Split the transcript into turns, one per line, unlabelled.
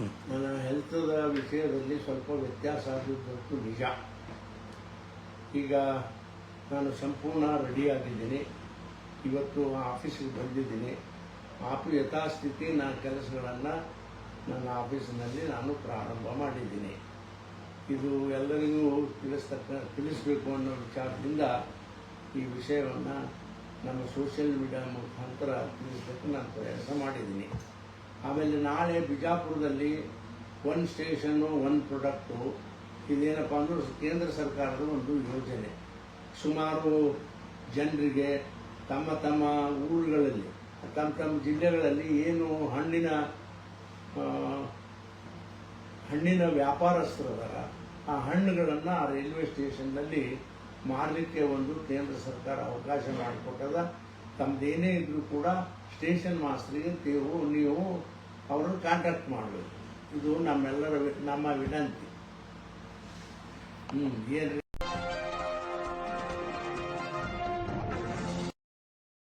ನನ್ನ ಹೆಲ್ತದ ವಿಷಯದಲ್ಲಿ ಸ್ವಲ್ಪ ವ್ಯತ್ಯಾಸ ಆದದ್ದು ನಿಜ. ಈಗ ನಾನು ಸಂಪೂರ್ಣ ರೆಡಿಯಾಗಿದ್ದೀನಿ ಇವತ್ತು ಆಫೀಸಿಗೆ ಬಂದಿದ್ದೀನಿ. ಆಫಿ ಯಥಾಸ್ಥಿತಿ ನನ್ನ ಕೆಲಸಗಳನ್ನು ನನ್ನ ಆಫೀಸಿನಲ್ಲಿ ನಾನು ಪ್ರಾರಂಭ ಮಾಡಿದ್ದೀನಿ. ಇದು ಎಲ್ಲರಿಗೂ ತಿಳಿಸ್ತಕ್ಕ, ತಿಳಿಸಬೇಕು ಅನ್ನೋ ವಿಚಾರದಿಂದ ಈ ವಿಷಯವನ್ನು ನಮ್ಮ ಸೋಷಿಯಲ್ ಮೀಡಿಯಾ ಮುಖಾಂತರ ತಿಳಿಸಲಿಕ್ಕೆ ನಾನು ಪ್ರಯತ್ನ ಮಾಡಿದ್ದೀನಿ. ಆಮೇಲೆ ನಾಳೆ ಬಿಜಾಪುರದಲ್ಲಿ ಒನ್ ಸ್ಟೇಷನ್ನು ಒನ್ ಪ್ರೊಡಕ್ಟು ಇದೇನಪ್ಪ ಅಂದ್ರೆ ಕೇಂದ್ರ ಸರ್ಕಾರದ ಒಂದು ಯೋಜನೆ. ಸುಮಾರು ಜನರಿಗೆ ತಮ್ಮ ತಮ್ಮ ಊರುಗಳಲ್ಲಿ, ತಮ್ಮ ತಮ್ಮ ಜಿಲ್ಲೆಗಳಲ್ಲಿ ಏನು ಹಣ್ಣಿನ ಹಣ್ಣಿನ ವ್ಯಾಪಾರಸ್ಥರದಾರ ಆ ಹಣ್ಣುಗಳನ್ನು ಆ ರೈಲ್ವೆ ಸ್ಟೇಷನ್ನಲ್ಲಿ ಮಾರಲಿಕ್ಕೆ ಒಂದು ಕೇಂದ್ರ ಸರ್ಕಾರ ಅವಕಾಶ ಮಾಡಿಕೊಟ್ಟದ. ತಮ್ಮದೇನೇ ಇದ್ರೂ ಕೂಡ ಸ್ಟೇಷನ್ ಮಾಸ್ಟರಿಗೆ ನೀವು ನೀವು ಅವರನ್ನು ಕಾಂಟ್ಯಾಕ್ಟ್ ಮಾಡಬೇಕು. ಇದು ನಮ್ಮೆಲ್ಲರ ನಮ್ಮ ವಿನಂತಿ. ಹ್ಞೂ ಏನು